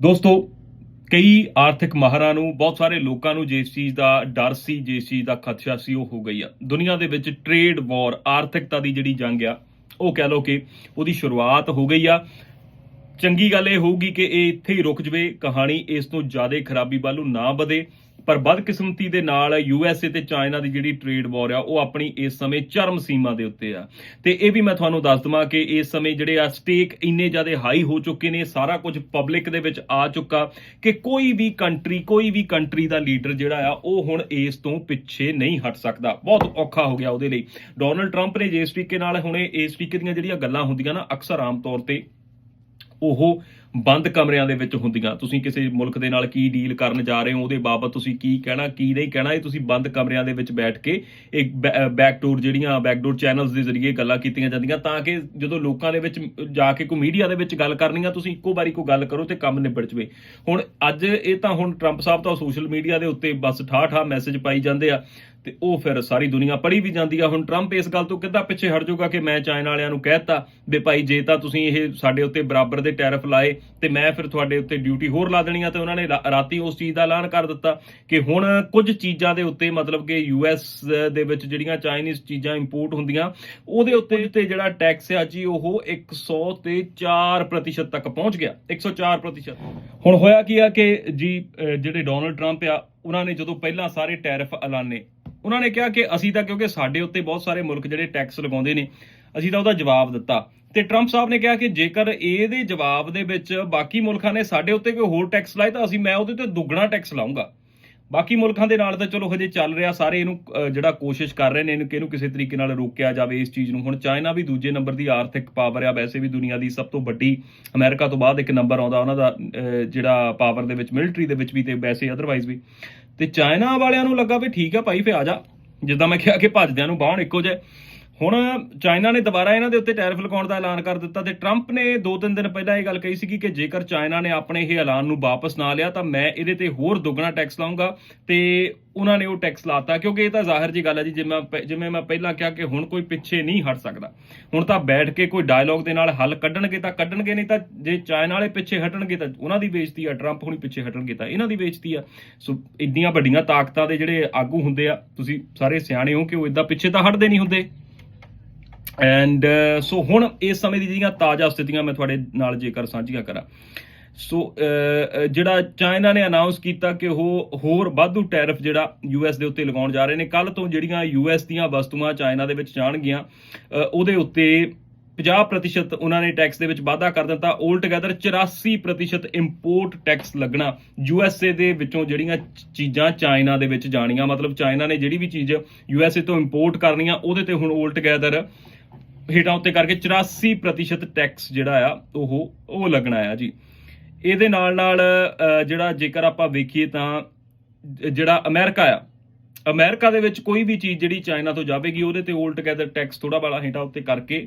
ਦੋਸਤੋ, ਕਈ ਆਰਥਿਕ ਮਾਹਰਾਂ ਨੂੰ, ਬਹੁਤ ਸਾਰੇ ਲੋਕਾਂ ਨੂੰ ਜਿਸ ਚੀਜ਼ ਦਾ ਡਰ ਸੀ ਜਿਸ ਚੀਜ਼ ਦਾ ਖਦਸ਼ਾ ਸੀ, ਉਹ ਹੋ ਗਈ ਆ। ਦੁਨੀਆ ਦੇ ਵਿੱਚ ਟ੍ਰੇਡ ਵਾਰ ਆਰਥਿਕਤਾ ਦੀ ਜਿਹੜੀ ਜੰਗ ਆ, ਉਹ ਕਹਿ ਲਓ ਕਿ ਉਹਦੀ ਸ਼ੁਰੂਆਤ ਹੋ ਗਈ ਆ। ਚੰਗੀ ਗੱਲ ਇਹ ਹੋਊਗੀ ਕਿ ਇਹ ਇੱਥੇ ਹੀ ਰੁਕ ਜਵੇ, ਕਹਾਣੀ ਇਸ ਤੋਂ ਜ਼ਿਆਦਾ ਖਰਾਬੀ ਵੱਲ ਨੂੰ ਨਾ ਵਧੇ। ਪਰ ਬਦਕਿਸਮਤੀ ਦੇ ਨਾਲ ਯੂ ਐੱਸ ਏ ਤੇ ਚਾਈਨਾ ਦੀ ਜਿਹੜੀ ਟ੍ਰੇਡ ਵਾਰ ਆ, ਉਹ ਆਪਣੀ ਇਸ ਸਮੇਂ ਚਰਮ ਸੀਮਾ ਦੇ ਉੱਤੇ ਆ। ਤੇ ਇਹ ਵੀ ਮੈਂ ਤੁਹਾਨੂੰ ਦੱਸ ਦਵਾਂ ਕਿ ਇਸ ਸਮੇਂ ਜਿਹੜੇ ਆ ਸਟੇਕ ਇੰਨੇ ਜ਼ਿਆਦਾ ਹਾਈ ਹੋ ਚੁੱਕੇ ਨੇ, ਸਾਰਾ ਕੁਝ ਪਬਲਿਕ ਦੇ ਵਿੱਚ ਆ ਚੁੱਕਾ ਕਿ ਕੋਈ ਵੀ ਕੰਟਰੀ ਕੋਈ ਵੀ ਕੰਟਰੀ ਦਾ ਲੀਡਰ ਜਿਹੜਾ ਆ, ਉਹ ਹੁਣ ਇਸ ਤੋਂ ਪਿੱਛੇ ਨਹੀਂ ਹਟ ਸਕਦਾ। ਬਹੁਤ ਔਖਾ ਹੋ ਗਿਆ ਉਹਦੇ ਲਈ। ਡੋਨਲਡ ਟਰੰਪ ਨੇ ਜਿਸ ਤਰੀਕੇ ਨਾਲ ਹੁਣੇ ਇਸ ਤਰੀਕੇ ਦੀਆਂ ਜਿਹੜੀਆਂ ਗੱਲਾਂ ਹੁੰਦੀਆਂ ਨਾ, ਅਕਸਰ ਆਮ ਤੌਰ ਤੇ ਉਹ ਬੰਦ ਕਮਰਿਆਂ ਦੇ ਵਿੱਚ ਹੁੰਦੀਆਂ। ਤੁਸੀਂ ਕਿਸੇ ਮੁਲਕ ਦੇ ਨਾਲ ਕੀ ਡੀਲ ਕਰਨ ਜਾ ਰਹੇ ਹੋ, ਉਹਦੇ ਬਾਬਤ ਤੁਸੀਂ ਕੀ ਕਹਿਣਾ, ਕੀ ਨਹੀਂ ਕਹਿਣਾ, ਇਹ ਤੁਸੀਂ ਬੰਦ ਕਮਰਿਆਂ ਦੇ ਵਿੱਚ ਬੈਠ ਕੇ ਇੱਕ ਬੈਕਡੋਰ ਜਿਹੜੀਆਂ ਬੈਕਡੋਰ ਚੈਨਲਸ ਦੇ ਜ਼ਰੀਏ ਗੱਲਾਂ ਕੀਤੀਆਂ ਜਾਂਦੀਆਂ ਤਾਂ ਕਿ ਜਦੋਂ ਲੋਕਾਂ ਦੇ ਵਿੱਚ ਜਾ ਕੇ ਕੋਈ ਮੀਡੀਆ ਦੇ ਵਿੱਚ ਗੱਲ ਕਰਨੀ ਆ, ਤੁਸੀਂ ਇੱਕੋ ਵਾਰੀ ਕੋਈ ਗੱਲ ਕਰੋ ਤੇ ਕੰਮ ਨਿਬੜ ਜਵੇ। ਹੁਣ ਅੱਜ ਇਹ ਤਾਂ ਹੁਣ ਟਰੰਪ ਸਾਹਿਬ ਤਾਂ ਸੋਸ਼ਲ ਮੀਡੀਆ ਦੇ ਉੱਤੇ ਬਸ ਠਾਹ ਠਾਹ ਮੈਸੇਜ ਪਾਈ ਜਾਂਦੇ ਆ। ਤੇ ਉਹ ਫਿਰ ਸਾਰੀ ਦੁਨੀਆ ਪੜੀ ਵੀ ਜਾਂਦੀ ਆ। ਹੁਣ ਟਰੰਪ ਇਸ ਗੱਲ ਤੋਂ ਕਿੱਦਾਂ ਪਿੱਛੇ ਹਟ ਜਾਊਗਾ ਕਿ ਮੈਂ ਚਾਈਨਾ ਵਾਲਿਆਂ ਨੂੰ ਕਹਿਤਾ ਵੀ ਭਾਈ ਜੇ ਤਾਂ ਤੁਸੀਂ ਇਹ ਸਾਡੇ ਉੱਤੇ ਬਰਾਬਰ ਦੇ ਟੈਰਿਫ ਲਾਏ ਤੇ ਮੈਂ ਫਿਰ ਤੁਹਾਡੇ ਉੱਤੇ ਡਿਊਟੀ ਹੋਰ ਲਾ ਦੇਣੀ ਆ ਤੇ ਉਹਨਾਂ ਨੇ ਰਾ- ਰਾਤੀ ਉਸ ਚੀਜ਼ ਦਾ ਐਲਾਨ ਕਰ ਦਿੱਤਾ ਕਿ ਹੁਣ ਕੁਝ ਚੀਜ਼ਾਂ ਦੇ ਉੱਤੇ ਮਤਲਬ ਕਿ ਯੂਐਸ ਦੇ ਵਿੱਚ ਜਿਹੜੀਆਂ ਚਾਈਨੀਜ਼ ਚੀਜ਼ਾਂ ਇੰਪੋਰਟ ਹੁੰਦੀਆਂ, ਉਹਦੇ ਉੱਤੇ ਤੇ ਜਿਹੜਾ ਟੈਕਸ ਆ ਜੀ, ਉਹ 100 ਤੇ 4% ਤੱਕ ਪਹੁੰਚ ਗਿਆ। 104% ਹੁਣ ਹੋਇਆ ਕੀ ਆ ਕਿ ਜੀ ਜਿਹੜੇ ਡੋਨਲਡ ਟਰੰਪ ਆ, ਉਹਨਾਂ ਨੇ ਜਦੋਂ ਪਹਿਲਾਂ ਸਾਰੇ ਟੈਰਿਫ ਐਲਾਨੇ ਉਹਨਾਂ ਨੇ ਕਿਹਾ ਕਿ ਅਸੀਂ ਤਾਂ ਕਿਉਂਕਿ ਸਾਡੇ ਉੱਤੇ ਬਹੁਤ ਸਾਰੇ ਮੁਲਕ ਜਿਹੜੇ ਟੈਕਸ ਲਗਾਉਂਦੇ ਨੇ, ਅਸੀਂ ਤਾਂ ਉਹਦਾ ਜਵਾਬ ਦਿੱਤਾ। ਤੇ ਟਰੰਪ ਸਾਹਿਬ ਨੇ ਕਿਹਾ ਕਿ ਜੇਕਰ ਇਹਦੇ ਜਵਾਬ ਦੇ ਵਿੱਚ ਬਾਕੀ ਮੁਲਕਾਂ ਨੇ ਸਾਡੇ ਉੱਤੇ ਕੋਈ ਹੋਰ ਟੈਕਸ ਲਾਏ ਤਾਂ ਅਸੀਂ, ਮੈਂ ਉਹਦੇ ਤੇ ਦੁੱਗਣਾ ਟੈਕਸ ਲਾਉਂਗਾ। ਬਾਕੀ ਮੁਲਕਾਂ ਦੇ ਨਾਲ ਤਾਂ ਚਲੋ ਹਜੇ ਚੱਲ ਰਿਹਾ, ਸਾਰੇ ਇਹਨੂੰ ਜਿਹੜਾ ਕੋਸ਼ਿਸ਼ ਕਰ ਰਹੇ ਨੇ, ਇਹਨੂੰ ਕਿਹਨੂੰ ਕਿਸੇ ਤਰੀਕੇ ਨਾਲ ਰੋਕਿਆ ਜਾਵੇ ਇਸ ਚੀਜ਼ ਨੂੰ। ਹੁਣ ਚਾਈਨਾ ਵੀ ਦੂਜੇ ਨੰਬਰ ਦੀ ਆਰਥਿਕ ਪਾਵਰ ਆ, ਵੈਸੇ ਵੀ ਦੁਨੀਆ ਦੀ ਸਭ ਤੋਂ ਵੱਡੀ, ਅਮਰੀਕਾ ਤੋਂ ਬਾਅਦ ਇੱਕ ਨੰਬਰ ਆਉਂਦਾ, ਉਹਨਾਂ ਦਾ ਜਿਹੜਾ ਪਾਵਰ ਦੇ ਵਿੱਚ ਮਿਲਟਰੀ ਦੇ ਵਿੱਚ ਵੀ ਤੇ ਵੈਸੇ ਅਦਰਵਾਈਜ਼ ਵੀ। ਤੇ ਚਾਈਨਾ ਵਾਲਿਆਂ ਨੂੰ ਲੱਗਾ ਵੀ ਠੀਕ ਆ ਭਾਈ ਫੇ ਆ ਜਾ। ਜਿੱਦਾਂ ਮੈਂ ਕਿਹਾ ਕਿ ਭੱਜਦਿਆਂ ਨੂੰ ਬਾਹਣ ਇੱਕੋ ਜੇ ਹੁਣ ਚਾਈਨਾ ਨੇ ਦੁਬਾਰਾ ਇਹਨਾਂ ਦੇ ਉੱਤੇ ਟੈਰਿਫ ਲਗਾਉਣ ਦਾ ਐਲਾਨ ਕਰ ਦਿੱਤਾ ਤੇ ਟਰੰਪ ਨੇ 2-3 ਦਿਨ ਪਹਿਲਾਂ ਇਹ ਗੱਲ ਕਹੀ ਸੀ ਕਿ ਜੇਕਰ ਚਾਈਨਾ ਨੇ ਆਪਣੇ ਇਹ ਐਲਾਨ ਨੂੰ ਵਾਪਸ ਨਾ ਲਿਆ ਤਾਂ ਮੈਂ ਇਹਦੇ ਤੇ ਹੋਰ ਦੁੱਗਣਾ ਟੈਕਸ ਲਾਉਂਗਾ ਤੇ ਉਹਨਾਂ ਨੇ ਉਹ ਟੈਕਸ ਲਾਤਾ, ਕਿਉਂਕਿ ਇਹ ਤਾਂ ਜ਼ਾਹਿਰ ਜੀ ਗੱਲ ਹੈ ਜੀ, ਜਿਵੇਂ ਜਿਵੇਂ ਮੈਂ ਪਹਿਲਾਂ ਕਿਹਾ ਕਿ ਹੁਣ ਕੋਈ ਪਿੱਛੇ ਨਹੀਂ ਹਟ ਸਕਦਾ। ਹੁਣ ਤਾਂ ਬੈਠ ਕੇ ਕੋਈ ਡਾਇਲੌਗ ਦੇ ਨਾਲ ਹੱਲ ਕੱਢਣਗੇ ਤਾਂ ਕੱਢਣਗੇ, ਨਹੀਂ ਤਾਂ ਜੇ ਚਾਈਨਾ ਵਾਲੇ ਪਿੱਛੇ ਹਟਣਗੇ ਤਾਂ ਉਹਨਾਂ ਦੀ ਬੇਇੱਜ਼ਤੀ ਆ, ਟਰੰਪ ਹੁਣੀ ਪਿੱਛੇ ਹਟਣਗੇ ਤਾਂ ਇਹਨਾਂ ਦੀ ਬੇਇੱਜ਼ਤੀ ਆ। ਸੋ ਇੰਨੀਆਂ ਵੱਡੀਆਂ ਤਾਕਤਾਂ ਦੇ ਜਿਹੜੇ ਆਗੂ ਹੁੰਦੇ ਆ, ਤੁਸੀਂ ਸਾਰੇ ਸਿਆਣੇ ਹੋ ਕਿ ਉਹ ਇਦਾਂ ਪਿੱਛੇ ਤਾਂ ਹਟਦੇ ਨਹੀਂ ਹੁੰਦੇ। ਐਂਡ ਸੋ uh, ਹੁਣ ਇਸ ਸਮੇਂ ਦੀ ਜਿਹੜੀਆਂ ਤਾਜ਼ਾ ਸਥਿਤੀਆਂ ਮੈਂ ਤੁਹਾਡੇ ਨਾਲ ਜੇਕਰ ਸਾਂਝੀਆਂ ਕਰਾਂ ਸੋ uh, ਜਿਹੜਾ ਚਾਈਨਾ ਨੇ ਅਨਾਉਂਸ ਕੀਤਾ ਕਿ ਉਹ ਹੋਰ ਵਾਧੂ ਟੈਰਿਫ ਜਿਹੜਾ ਯੂਐਸ ਦੇ ਉੱਤੇ ਲਗਾਉਣ ਜਾ ਰਹੇ ਨੇ ਕੱਲ ਤੋਂ ਜਿਹੜੀਆਂ ਯੂਐਸ ਦੀਆਂ ਵਸਤੂਆਂ ਚਾਈਨਾ ਦੇ ਵਿੱਚ ਜਾਣਗੀਆਂ ਉਹਦੇ ਉੱਤੇ 50% ਉਹਨਾਂ ਨੇ ਟੈਕਸ ਦੇ ਵਿੱਚ ਵਾਧਾ ਕਰ ਦਿੱਤਾ 올 ਟੁਗੇਦਰ 84% ਇੰਪੋਰਟ ਟੈਕਸ ਲੱਗਣਾ ਯੂਐਸਏ ਦੇ ਵਿੱਚੋਂ ਜਿਹੜੀਆਂ ਚੀਜ਼ਾਂ ਚਾਈਨਾ ਦੇ ਵਿੱਚ ਜਾਣੀਆਂ, ਮਤਲਬ ਚਾਈਨਾ ਨੇ ਜਿਹੜੀ ਵੀ ਚੀਜ਼ ਯੂਐਸਏ ਤੋਂ ਇੰਪੋਰਟ ਕਰਨੀਆਂ, ਉਹਦੇ ਤੇ ਹੁਣ 올 ਟੁਗੇਦਰ ਹੇਠਾਂ ਉੱਤੇ ਕਰਕੇ 84% ਟੈਕਸ ਜਿਹੜਾ ਆ, ਉਹ ਉਹ ਲੱਗਣਾ ਆ ਜੀ। ਇਹਦੇ ਨਾਲ ਨਾਲ ਜਿਹੜਾ ਜੇਕਰ ਆਪਾਂ ਵੇਖੀਏ ਤਾਂ ਜਿਹੜਾ ਅਮਰੀਕਾ ਆ, ਅਮਰੀਕਾ ਦੇ ਵਿੱਚ ਕੋਈ ਵੀ ਚੀਜ਼ ਜਿਹੜੀ ਚਾਈਨਾ ਤੋਂ ਜਾਵੇਗੀ, ਉਹਦੇ ਤੇ 올 ਟੁਗੇਦਰ ਟੈਕਸ ਥੋੜਾ ਬਾਲਾ ਹੇਠਾਂ ਉੱਤੇ ਕਰਕੇ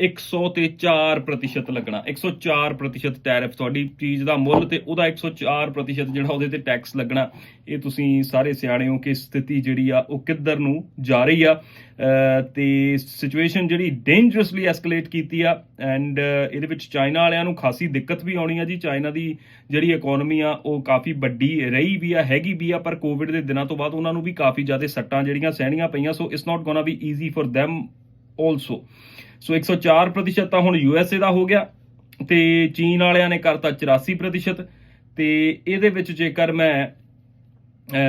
100 ਤੇ 4% ਲੱਗਣਾ 104% ਟੈਰਿਫ ਤੁਹਾਡੀ ਚੀਜ਼ ਦਾ ਮੁੱਲ ਤੇ ਉਹਦਾ 104% ਜਿਹੜਾ ਉਹਦੇ ਤੇ ਟੈਕਸ ਲੱਗਣਾ। ਇਹ ਤੁਸੀਂ ਸਾਰੇ ਸਿਆਣੇ ਹੋ ਕਿ ਸਥਿਤੀ ਜਿਹੜੀ ਆ, ਉਹ ਕਿੱਧਰ ਨੂੰ ਜਾ ਰਹੀ ਆ। ਅਹ ਤੇ ਸਿਚੁਏਸ਼ਨ ਜਿਹੜੀ ਡੇਂਜਰਸਲੀ ਐਸਕੇਲੇਟ ਕੀਤੀ ਆ ਐਂਡ ਇਹਦੇ ਵਿੱਚ ਚਾਈਨਾ ਵਾਲਿਆਂ ਨੂੰ ਖਾਸੀ ਦਿੱਕਤ ਵੀ ਆਉਣੀ ਆ ਜੀ। ਚਾਈਨਾ ਦੀ ਜਿਹੜੀ ਇਕਨੋਮੀ ਆ, ਉਹ ਕਾਫੀ ਵੱਡੀ ਰਹੀ ਵੀ ਆ, ਹੈਗੀ ਵੀ ਆ, ਪਰ ਕੋਵਿਡ ਦੇ ਦਿਨਾਂ ਤੋਂ ਬਾਅਦ ਉਹਨਾਂ ਨੂੰ ਵੀ ਕਾਫੀ ਜ਼ਿਆਦਾ ਸੱਟਾਂ ਜਿਹੜੀਆਂ ਸਹਿਣੀਆਂ ਪਈਆਂ so it's not gonna be easy for them also so 104% ਤਾਂ ਹੁਣ ਯੂਐਸਏ ਦਾ ਹੋ ਗਿਆ ਤੇ ਚੀਨ ਵਾਲਿਆਂ ਨੇ ਕਰਤਾ 84% ਤੇ ਇਹਦੇ ਵਿੱਚ ਜੇਕਰ ਮੈਂ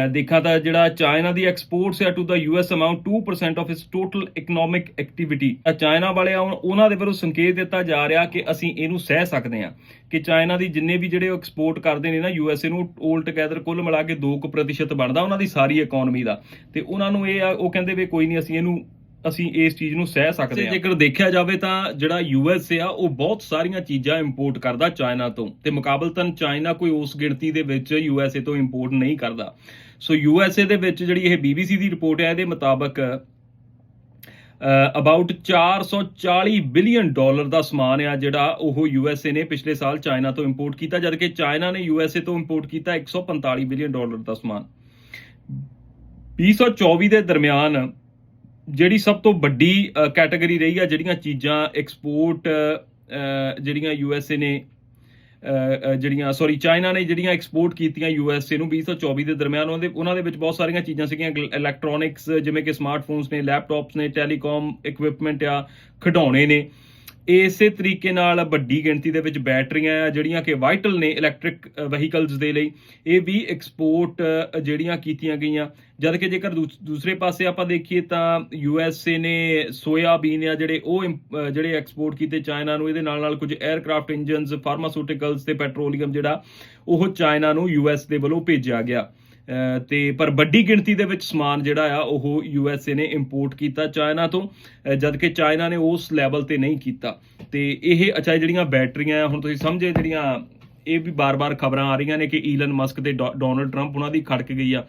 ਦੇਖਾਂ ਤਾਂ ਜਿਹੜਾ ਚਾਈਨਾ ਦੀ ਐਕਸਪੋਰਟਸ ਹੈ to the US amount 2% of its total economic activity China ਵਾਲੇ ਹੁਣ ਉਹਨਾਂ ਦੇ ਵੱਲੋਂ ਸੰਕੇਤ ਦਿੱਤਾ ਜਾ ਰਿਹਾ ਕਿ ਅਸੀਂ ਇਹਨੂੰ ਸਹਿ ਸਕਦੇ ਹਾਂ ਕਿ ਚਾਈਨਾ ਦੀ ਜਿੰਨੇ ਵੀ ਜਿਹੜੇ ਐਕਸਪੋਰਟ ਕਰਦੇ ਨੇ ਨਾ ਯੂਐਸਏ ਨੂੰ, 올 ਟੁਗੇਦਰ ਕੁੱਲ ਮਿਲਾ ਕੇ 2% ਬਣਦਾ ਉਹਨਾਂ ਦੀ ਸਾਰੀ ਇਕਨੋਮੀ ਦਾ। ਤੇ ਉਹਨਾਂ ਨੂੰ ਇਹ ਆ, ਉਹ ਕਹਿੰਦੇ ਵੀ ਕੋਈ ਨਹੀਂ ਅਸੀਂ ਇਹਨੂੰ ਅਸੀਂ ਇਸ ਚੀਜ਼ ਨੂੰ ਸਹਿ ਸਕਦੇ ਹਾਂ। ਜੇਕਰ ਦੇਖਿਆ ਜਾਵੇ ਤਾਂ ਜਿਹੜਾ ਯੂਐਸ ਆ ਉਹ ਬਹੁਤ ਸਾਰੀਆਂ ਚੀਜ਼ਾਂ ਇੰਪੋਰਟ ਕਰਦਾ ਚਾਈਨਾ ਤੋਂ। ਤੇ ਮੁਕਾਬਲਤਨ ਚਾਈਨਾ ਕੋਈ ਉਸ ਗਿਣਤੀ ਦੇ ਵਿੱਚ ਯੂਐਸਏ ਤੋਂ ਇੰਪੋਰਟ ਨਹੀਂ ਕਰਦਾ। ਸੋ ਯੂਐਸਏ ਦੇ ਵਿੱਚ ਜਿਹੜੀ ਇਹ ਬੀਬੀਸੀ ਦੀ ਰਿਪੋਰਟ ਹੈ ਇਹਦੇ ਮੁਤਾਬਕ ਅਬਾਊਟ 440 ਬਿਲੀਅਨ ਡਾਲਰ ਦਾ ਸਮਾਨ ਆ ਜਿਹੜਾ ਉਹ ਯੂਐਸਏ ਨੇ ਪਿਛਲੇ ਸਾਲ ਚਾਈਨਾ ਤੋਂ ਇੰਪੋਰਟ ਕੀਤਾ ਜਦਕਿ ਚਾਈਨਾ ਨੇ ਯੂਐਸਏ ਤੋਂ ਇੰਪੋਰਟ ਕੀਤਾ 145 ਬਿਲੀਅਨ ਡਾਲਰ ਦਾ ਸਮਾਨ। 2024 ਦੇ ਦਰਮਿਆਨ ਜਿਹੜੀ ਸਭ ਤੋਂ ਵੱਡੀ ਕੈਟਾਗਰੀ ਰਹੀ ਆ ਜਿਹੜੀਆਂ ਚੀਜ਼ਾਂ ਐਕਸਪੋਰਟ ਜਿਹੜੀਆਂ ਯੂਐਸਏ ਨੇ ਅ, ਅ, ਜਿਹੜੀਆਂ ਸੌਰੀ ਚਾਈਨਾ ਨੇ ਜਿਹੜੀਆਂ ਐਕਸਪੋਰਟ ਕੀਤੀਆਂ ਯੂਐਸਏ ਨੂੰ 2024 ਦੇ ਦਰਮਿਆਨ ਉਹਦੇ ਉਹਨਾਂ ਦੇ ਵਿੱਚ ਬਹੁਤ ਸਾਰੀਆਂ ਚੀਜ਼ਾਂ ਸੀਗੀਆਂ ਇਲੈਕਟ੍ਰੋਨਿਕਸ ਜਿਵੇਂ ਕਿ ਸਮਾਰਟਫੋਨਸ ਨੇ ਲੈਪਟਾਪਸ ਨੇ ਟੈਲੀਕਾਮ ਇਕਵਿਪਮੈਂਟ ਆ ਖਿਡੌਣੇ ਨੇ। ਇਸੇ ਤਰੀਕੇ ਨਾਲ ਵੱਡੀ ਗਿਣਤੀ ਦੇ ਵਿੱਚ ਬੈਟਰੀਆਂ ਆ, ਜਿਹੜੀਆਂ ਕਿ ਵਾਈਟਲ ਨੇ ਇਲੈਕਟ੍ਰਿਕ ਵਹੀਕਲਸ ਦੇ ਲਈ। ਇਹ ਵੀ ਐਕਸਪੋਰਟ ਜਿਹੜੀਆਂ ਕੀਤੀਆਂ ਗਈਆਂ। ਜਦ ਕਿ ਜੇਕਰ ਦੂਸ- ਦੂਸਰੇ ਪਾਸੇ ਆਪਾਂ ਦੇਖੀਏ ਤਾਂ ਯੂ ਐੱਸ ਏ ਨੇ ਸੋਇਆਬੀਨ ਆ, ਜਿਹੜੇ ਉਹ ਇੰਪ- ਜਿਹੜੇ ਐਕਸਪੋਰਟ ਕੀਤੇ ਚਾਈਨਾ ਨੂੰ, ਇਹਦੇ ਨਾਲ ਨਾਲ ਕੁਝ 에ਅਰਕ੍ਰਾਫਟ ਇੰਜਨਸ ਫਾਰਮਾਸਿਊਟੀਕਲਸ ਤੇ ਪੈਟਰੋਲੀਅਮ ਜਿਹੜਾ, ਉਹ ਚਾਈਨਾ ਨੂੰ ਯੂ ਯੂਐਸ ਦੇ ਵੱਲੋਂ ਭੇਜਿਆ ਗਿਆ। ਤੇ ਪਰ ਵੱਡੀ ਗਿਣਤੀ ਦੇ ਵਿੱਚ ਸਮਾਨ ਜਿਹੜਾ ਆ, ਉਹ ਯੂ ਐੱਸ ਏ ਨੇ ਇੰਪੋਰਟ ਕੀਤਾ ਚਾਈਨਾ ਤੋਂ, ਅਹ ਜਦ ਕਿ ਚਾਈਨਾ ਨੇ ਉਸ ਲੈਵਲ ਤੇ ਨਹੀਂ ਕੀਤਾ। ਤੇ ਇਹ ਅੱਛਾ ਜਿਹੜੀਆਂ ਬੈਟਰੀਆਂ ਆ, ਹੁਣ ਤੁਸੀਂ ਸਮਝੇ ਜਿਹੜੀਆਂ, ਇਹ ਵੀ ਬਾਰ-ਬਾਰ ਖਬਰਾਂ ਆ ਰਹੀਆਂ ਨੇ ਕਿ ਈਲਨ ਮਸਕ ਤੇ ਡੋ- ਡੋਨਲਡ ਟਰੰਪ ਉਹਨਾਂ ਦੀ ਖੜਕ ਗਈ ਆ।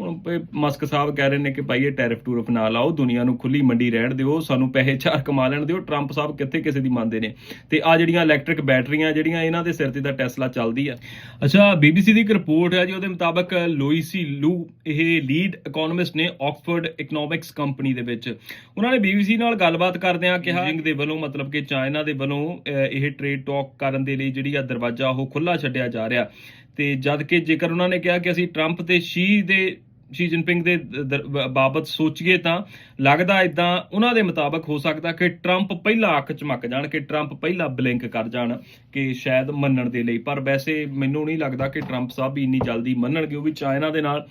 ਹੁਣ ਮਸਕ ਸਾਹਿਬ ਕਹਿ ਰਹੇ ਨੇ ਕਿ ਭਾਈ ਇਹ ਟੈਰਿਫ ਟੂਰਫ ਨਾ ਲਾਓ, ਦੁਨੀਆ ਨੂੰ ਖੁੱਲੀ ਮੰਡੀ ਰਹਿਣ ਦਿਓ, ਸਾਨੂੰ ਪੈਸੇ ਚਾਰ ਕਮਾ ਲੈਣ ਦਿਓ। ਟਰੰਪ ਸਾਹਿਬ ਕਿੱਥੇ ਕਿਸੇ ਦੀ ਮੰਨਦੇ ਨੇ? ਤੇ ਆ ਜਿਹੜੀਆਂ ਇਲੈਕਟ੍ਰਿਕ ਬੈਟਰੀਆਂ ਜਿਹੜੀਆਂ ਇਹਨਾਂ ਦੇ ਸਿਰ ਤੇ ਤਾਂ ਟੈਸਲਾ ਚੱਲਦੀ ਆ। ਅੱਛਾ ਬੀਬੀਸੀ ਦੀ ਇੱਕ ਰਿਪੋਰਟ ਹੈ ਜੀ, ਉਹਦੇ ਮੁਤਾਬਕ ਲੋਈਸੀ ਲੂ, ਇਹ ਲੀਡ ਇਕਨੋਮਿਸਟ ਨੇ ਆਕਸਫੋਰਡ ਇਕਨੋਮਿਕਸ ਕੰਪਨੀ ਦੇ ਵਿੱਚ। ਉਹਨਾਂ ਨੇ ਬੀਬੀਸੀ ਨਾਲ ਗੱਲਬਾਤ ਕਰਦਿਆਂ ਕਿਹਾ ਜਿੰਗ ਦੇ ਵੱਲੋਂ, ਮਤਲਬ ਕਿ ਚਾਈਨਾ ਦੇ ਵੱਲੋਂ ਇਹ ਟ੍ਰੇਡ ਟਾਕ ਕਰਨ ਦੇ ਲਈ ਜਿਹੜੀ ਆ ਦਰਵਾਜ਼ਾ ਉਹ ਖੁੱਲਾ ਛੱਡਿਆ ਜਾ ਰਿਹਾ। ਤੇ ਜਦ ਕਿ ਜੇਕਰ ਉਹਨਾਂ ਨੇ ਕਿਹਾ ਕਿ ਅਸੀਂ ਟਰੰਪ ਤੇ ਸ਼ੀ ਦੇ ਸ਼ੀ ਜਿਨਪਿੰਗ ਦੇ ਬਾਬਤ ਸੋਚੀਏ ਤਾਂ ਲੱਗਦਾ ਇਦਾਂ ਉਹਨਾਂ ਦੇ ਮੁਤਾਬਕ ਹੋ ਸਕਦਾ ਕਿ ਟਰੰਪ ਪਹਿਲਾਂ ਅੱਖ ਚਮਕ ਜਾਣ, ਕਿ ਟਰੰਪ ਪਹਿਲਾਂ ਬਲਿੰਕ ਕਰ ਜਾਣ, ਕਿ ਸ਼ਾਇਦ ਮੰਨਣ ਦੇ ਲਈ। ਪਰ ਵੈਸੇ ਮੈਨੂੰ ਨਹੀਂ ਲੱਗਦਾ ਕਿ ਟਰੰਪ ਸਾਹਿਬ ਵੀ ਇੰਨੀ ਜਲਦੀ ਮੰਨਣਗੇ, ਉਹ ਵੀ ਚਾਈਨਾ ਦੇ ਨਾਲ।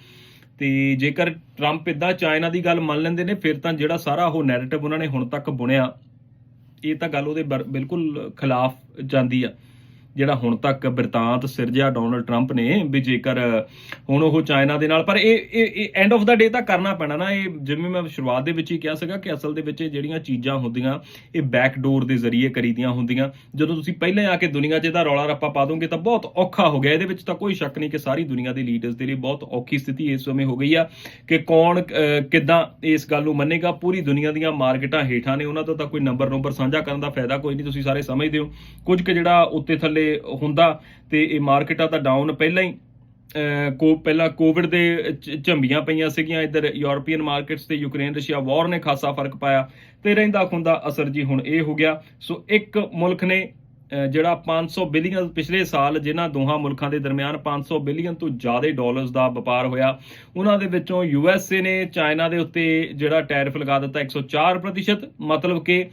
ਤੇ ਜੇਕਰ ਟਰੰਪ ਇਦਾਂ ਚਾਈਨਾ ਦੀ ਗੱਲ ਮੰਨ ਲੈਂਦੇ ਨੇ, ਫਿਰ ਤਾਂ ਜਿਹੜਾ ਸਾਰਾ ਉਹ ਨੈਰੇਟਿਵ ਉਹਨਾਂ ਨੇ ਹੁਣ ਤੱਕ ਬੁਣਿਆ, ਇਹ ਤਾਂ ਗੱਲ ਉਹਦੇ ਬਰ- ਬਿਲਕੁਲ ਖਿਲਾਫ ਜਾਂਦੀ ਆ। ਜਿਹੜਾ ਹੁਣ ਤੱਕ ਬਿਰਤਾਂਤ ਸਿਰਜਿਆ ਡੋਨਲਡ ਟਰੰਪ ਨੇ, ਵੀ ਜੇਕਰ, ਹੁਣ ਉਹ ਚਾਈਨਾ ਦੇ ਨਾਲ, ਪਰ ਇਹ ਇਹ ਐਂਡ ਆਫ ਦਾ ਡੇ ਤਾਂ ਕਰਨਾ ਪੈਣਾ ਨਾ, ਇਹ ਜਿਵੇਂ ਮੈਂ ਸ਼ੁਰੂਆਤ ਦੇ ਵਿੱਚ ਹੀ ਕਿਹਾ ਸੀਗਾ ਕਿ ਅਸਲ ਦੇ ਵਿੱਚ ਇਹ ਜਿਹੜੀਆਂ ਚੀਜ਼ਾਂ ਹੁੰਦੀਆਂ, ਇਹ ਬੈਕ ਡੋਰ ਦੇ ਜ਼ਰੀਏ ਕਰੀਦੀਆਂ ਹੁੰਦੀਆਂ। ਜਦੋਂ ਤੁਸੀਂ ਪਹਿਲਾਂ ਆ ਕੇ ਦੁਨੀਆ 'ਚ ਇਹਦਾ ਰੌਲਾ ਰੱਪਾ ਪਾ ਦੋਗੇ ਤਾਂ ਬਹੁਤ ਔਖਾ ਹੋ ਗਿਆ। ਇਹਦੇ ਵਿੱਚ ਤਾਂ ਕੋਈ ਸ਼ੱਕ ਨਹੀਂ ਕਿ ਸਾਰੀ ਦੁਨੀਆ ਦੇ ਲੀਡਰਸ ਦੇ ਲਈ ਬਹੁਤ ਔਖੀ ਸਥਿਤੀ ਇਸ ਸਮੇਂ ਹੋ ਗਈ ਆ ਕਿ ਕੌਣ ਕਿੱਦਾਂ ਇਸ ਗੱਲ ਨੂੰ ਮੰਨੇਗਾ। ਪੂਰੀ ਦੁਨੀਆ ਦੀਆਂ ਮਾਰਕੀਟਾਂ ਹੇਠਾਂ ਨੇ, ਉਹਨਾਂ ਤੋਂ ਤਾਂ ਕੋਈ ਨੰਬਰ ਨੰਬਰ ਸਾਂਝਾ ਕਰਨ ਦਾ ਫਾਇਦਾ ਕੋਈ ਨਹੀਂ, ਤੁਸੀਂ ਸਾਰੇ ਸਮਝਦੇ ਹੋ। ਕੁਝ ਕੁ ਜਿਹੜਾ ਉੱਤੇ ਥੱਲੇ ਹੁੰਦਾ ਤੇ ਇਹ ਮਾਰਕੀਟਾਂ ਤਾਂ ਡਾਊਨ ਪਹਿਲਾਂ ਹੀ ਕੋ ਪਹਿਲਾਂ ਕੋਵਿਡ ਦੇ ਝੰਬੀਆਂ ਪਈਆਂ ਸੀਗੀਆਂ ਇੱਧਰ ਯੂਰਪੀਅਨ ਮਾਰਕੀਟਸ ਤੇ ਯੂਕਰੇਨ ਰਸ਼ੀਆ ਵਾਰ ਨੇ ਖਾਸਾ ਫ਼ਰਕ ਪਾਇਆ ਤੇ ਰਹਿੰਦਾ ਖੁੰਦਾ ਅਸਰ ਜੀ ਹੁਣ ਇਹ ਹੋ ਗਿਆ। ਸੋ ਇੱਕ ਮੁਲਕ ਨੇ ਅਹ, ਜਿਹੜਾ 500 ਬਿਲੀਅਨ ਪਿਛਲੇ ਸਾਲ ਜਿਨ੍ਹਾਂ ਦੋਹਾਂ ਮੁਲਕਾਂ ਦੇ ਦਰਮਿਆਨ 500 ਬਿਲੀਅਨ ਤੋਂ ਜ਼ਿਆਦਾ ਡਾਲਰਸ ਦਾ ਵਪਾਰ ਹੋਇਆ ਉਹਨਾਂ ਦੇ ਵਿੱਚੋਂ ਯੂਐਸਏ ਨੇ ਚਾਈਨਾ ਦੇ ਉੱਤੇ ਜਿਹੜਾ ਟੈਰਿਫ ਲਗਾ ਦਿੱਤਾ 104% ਮਤਲਬ ਕਿ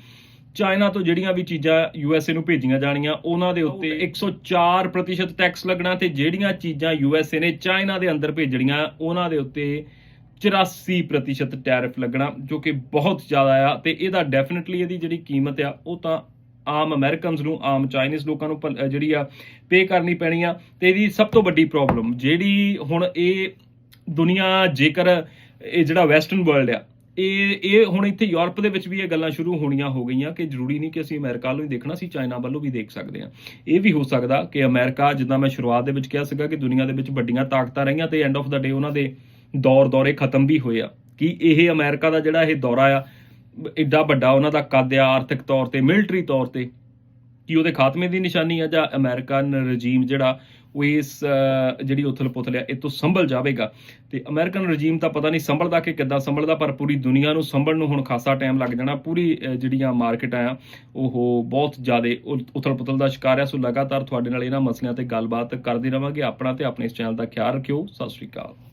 ਚਾਈਨਾ ਤੋਂ ਜਿਹੜੀਆਂ ਵੀ ਚੀਜ਼ਾਂ ਯੂਐਸਏ ਨੂੰ ਭੇਜੀਆਂ ਜਾਣੀਆਂ ਉਹਨਾਂ ਦੇ ਉੱਤੇ 104% ਟੈਕਸ ਲੱਗਣਾ ਤੇ ਜਿਹੜੀਆਂ ਚੀਜ਼ਾਂ ਯੂਐਸਏ ਨੇ ਚਾਈਨਾ ਦੇ ਅੰਦਰ ਭੇਜਣੀਆਂ ਉਹਨਾਂ ਦੇ ਉੱਤੇ 84% ਟੈਰਿਫ ਲੱਗਣਾ ਜੋ ਕਿ ਬਹੁਤ ਜ਼ਿਆਦਾ ਆ ਤੇ ਇਹਦਾ ਡੈਫੀਨਿਟਲੀ ਇਹਦੀ ਜਿਹੜੀ ਕੀਮਤ ਆ ਉਹ ਤਾਂ ਆਮ ਅਮਰੀਕਨਸ ਨੂੰ ਆਮ ਚਾਈਨੀਜ਼ ਲੋਕਾਂ ਨੂੰ ਜਿਹੜੀ ਆ ਪੇ ਕਰਨੀ ਪੈਣੀ ਆ ਤੇ ਇਹਦੀ ਸਭ ਤੋਂ ਵੱਡੀ ਪ੍ਰੋਬਲਮ ਜਿਹੜੀ ਹੁਣ ਇਹ ਦੁਨੀਆ ਜੇਕਰ ਇਹ ਜਿਹੜਾ ਵੈਸਟਰਨ ਵਰਲਡ ਆ ਇਹ ਇਹ ਹੁਣ ਇੱਥੇ ਯੂਰਪ ਦੇ ਵਿੱਚ ਵੀ ਇਹ ਗੱਲਾਂ ਸ਼ੁਰੂ ਹੋਣੀਆਂ ਹੋ ਗਈਆਂ ਕਿ ਜ਼ਰੂਰੀ ਨਹੀਂ ਕਿ ਅਸੀਂ ਅਮਰੀਕਾ ਵੱਲੋਂ ਹੀ ਦੇਖਣਾ ਸੀ ਚਾਈਨਾ ਵੱਲੋਂ ਵੀ ਦੇਖ ਸਕਦੇ ਹਾਂ। ਇਹ ਵੀ ਹੋ ਸਕਦਾ ਕਿ ਅਮਰੀਕਾ, ਜਿੱਦਾਂ ਮੈਂ ਸ਼ੁਰੂਆਤ ਦੇ ਵਿੱਚ ਕਿਹਾ ਸੀਗਾ ਕਿ ਦੁਨੀਆ ਦੇ ਵਿੱਚ ਵੱਡੀਆਂ ਤਾਕਤਾਂ ਰਹੀਆਂ ਤੇ ਐਂਡ ਆਫ ਦਾ ਡੇ ਉਹਨਾਂ ਦੇ ਦੌਰ ਦੌਰੇ ਖਤਮ ਵੀ ਹੋਏ ਆ। ਕਿ ਇਹ ਅਮਰੀਕਾ ਦਾ ਜਿਹੜਾ ਇਹ ਦੌਰਾ ਆ ਐਡਾ ਵੱਡਾ ਉਹਨਾਂ ਦਾ ਕੱਦ ਆ ਆਰਥਿਕ ਤੌਰ ਤੇ ਮਿਲਟਰੀ ਤੌਰ ਤੇ, ਕਿ ਉਹਦੇ ਖਾਤਮੇ ਦੀ ਨਿਸ਼ਾਨੀ ਆ ਜਾਂ ਅਮਰੀਕਨ ਰਜੀਮ ਜਿਹੜਾ ਉਹ ਇਸ ਜਿਹੜੀ ਉਥਲ ਪੁਥਲ ਹੈ ਇਹ ਤੋਂ ਸੰਭਲ ਜਾਵੇਗਾ। ਤੇ ਅਮਰੀਕਨ ਰਜੀਮ ਤਾਂ ਪਤਾ ਨਹੀਂ ਸੰਭਲਦਾ ਕਿ ਕਿੱਦਾਂ ਸੰਭਲਦਾ, ਪਰ ਪੂਰੀ ਦੁਨੀਆ ਨੂੰ ਸੰਭਲਣ ਨੂੰ ਹੁਣ ਖਾਸਾ ਟਾਈਮ ਲੱਗ ਜਾਣਾ। ਪੂਰੀ ਜਿਹੜੀਆਂ ਮਾਰਕੀਟ ਆ, ਉਹ ਬਹੁਤ ਜ਼ਿਆਦਾ ਉਥਲ ਪੁਥਲ ਦਾ ਸ਼ਿਕਾਰ ਆ। ਸੋ ਲਗਾਤਾਰ ਤੁਹਾਡੇ ਨਾਲ ਇਹਨਾਂ ਮਸਲਿਆਂ ਤੇ ਗੱਲਬਾਤ ਕਰਦੇ ਰਵਾਂਗੇ। ਆਪਣਾ ਤੇ ਆਪਣੇ ਇਸ ਚੈਨਲ ਦਾ ਖਿਆਲ ਰੱਖਿਓ। ਸਤਿ ਸ਼੍ਰੀ ਅਕਾਲ।